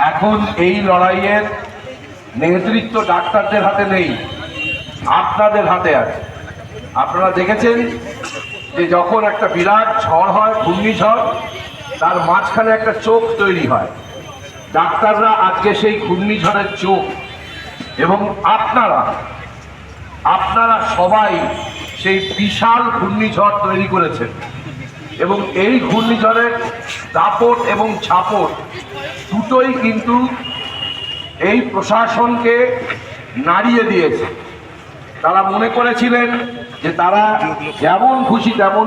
এখন এই লড়াইয়ের নেতৃত্ব ডাক্তারদের হাতে নেই, আপনাদের হাতে আছে। আপনারা দেখেছেন যে যখন একটা বিরাট ঝড় হয়, ঘূর্ণিঝড়, তার মাঝখানে একটা চোখ তৈরি হয়। ডাক্তাররা আজকে সেই ঘূর্ণিঝড়ের চোখ। এবং আপনারা আপনারা সবাই সেই বিশাল ঘূর্ণিঝড় তৈরি করেছেন। এবং এই ঘূর্ণিঝড়ের দাপট এবং ছাপট দুটোই কিন্তু এই প্রশাসনকে নাড়িয়ে দিয়েছে। তারা মনে করেছিলেন যে তারা যেমন খুশি তেমন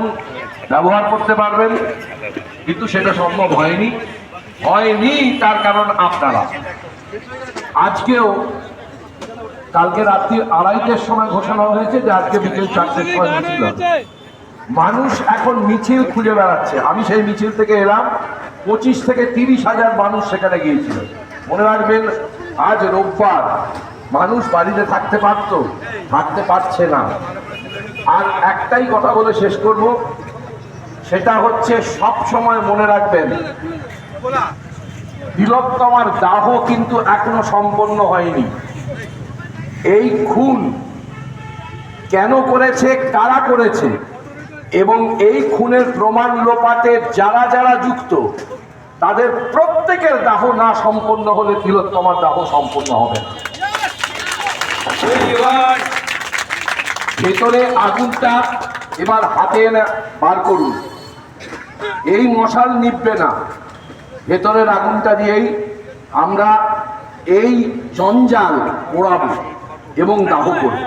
ব্যবহার করতে পারবেন, কিন্তু সেটা সম্ভব হয়নি। হয়নি তার কারণ আপনারা। আজকেও কালকে রাত্রি আড়াইটের সময় ঘোষণা হয়েছে যে আজকে বিকেল চারটের সময় মিছিল। মানুষ এখন মিছিল খুঁজে বেড়াচ্ছে। আমি সেই মিছিল থেকে এলাম, পঁচিশ থেকে তিরিশ হাজার মানুষ সেখানে গিয়েছিল। মনে রাখবেন, আজ রোববার মানুষ বাড়িতে থাকতে পারত, থাকতে পারছে না। আর একটাই কথা বলে শেষ করব, সেটা হচ্ছে সব সময় মনে রাখবেন তিলোত্তমার দাহ কিন্তু এখনও সম্পন্ন হয়নি। এই খুন কেন করেছে, কারা করেছে? এবং এই খুনের প্রমাণ লোপাতে যারা যারা যুক্ত, তাদের প্রত্যেকের দাহ না সম্পন্ন হলে তিলোত্তমার দাহ সম্পন্ন হবে। ভেতরে আগুনটা এবার হাতে এনে বার করুন। এই মশাল নিববে না। ভেতরের আগুনটা দিয়েই আমরা এই জঞ্জাল পোড়াবো এবং দাহ করব।